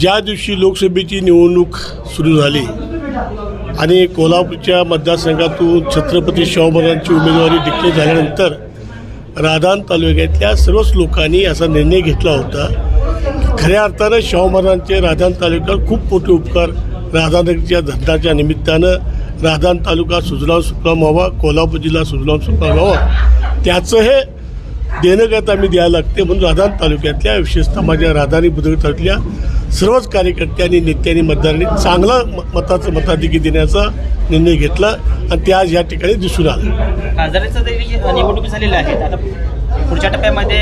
ज्या दिवशी लोकसभेची निवडणूक सुरू झाली आणि कोल्हापूरच्या मतदारसंघातून छत्रपती शाहू महाराजांची उमेदवारी डिक्लेअर झाल्यानंतर राधान तालुक्यातल्या सर्वच लोकांनी असा निर्णय घेतला होता. खऱ्या अर्थानं शाहू महाराजांचे राधान तालुक्यावर खूप मोठे उपकार राधानगरीच्या धरणाच्या निमित्तानं राधान तालुका सुजलाम सुफलाम व्हावा कोल्हापूर जिल्हा सुजलाम सुफलाम व्हावा त्याचं हे देणं आम्ही द्यायला लागते म्हणून राधान तालुक्यातल्या विशेषतः माझ्या राधानी बुद्रुक तालुक्यातल्या सर्वच कार्यकर्त्यांनी नेत्यांनी मतदारांनी चांगला मताचं मताधिकी देण्याचा निर्णय घेतला आणि ते आज या ठिकाणी दिसून आलं. खासदाराचं निवडणूक आता पुढच्या टप्प्यामध्ये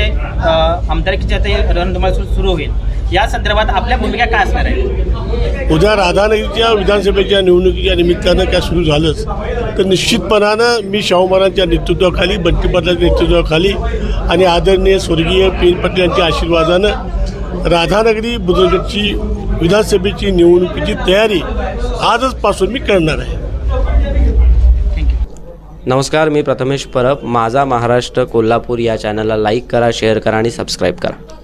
आमदारकीची आता रणधुमाळ सुरू सुरू होईल. या संदर्भात आपल्या भूमिका काय असणार आहे? उद्या राधानगरीच्या विधानसभेच्या निवडणुकीच्या निमित्तानं काय सुरू झालंच तर निश्चितपणानं मी शाहू महाराजांच्या नेतृत्वाखाली बंटी पाटलाच्या नेतृत्वाखाली आणि आदरणीय स्वर्गीय पी एन पाटील यांच्या आशीर्वादानं राधानगरी बुजुर्गची विधानसभेची निवडणुकीची तयारी आजचपासून मी करणार आहे. नमस्कार मी प्रथमेश परब. माझा महाराष्ट्र कोल्हापूर या चॅनलला लाईक करा शेअर करा आणि सबस्क्राईब करा.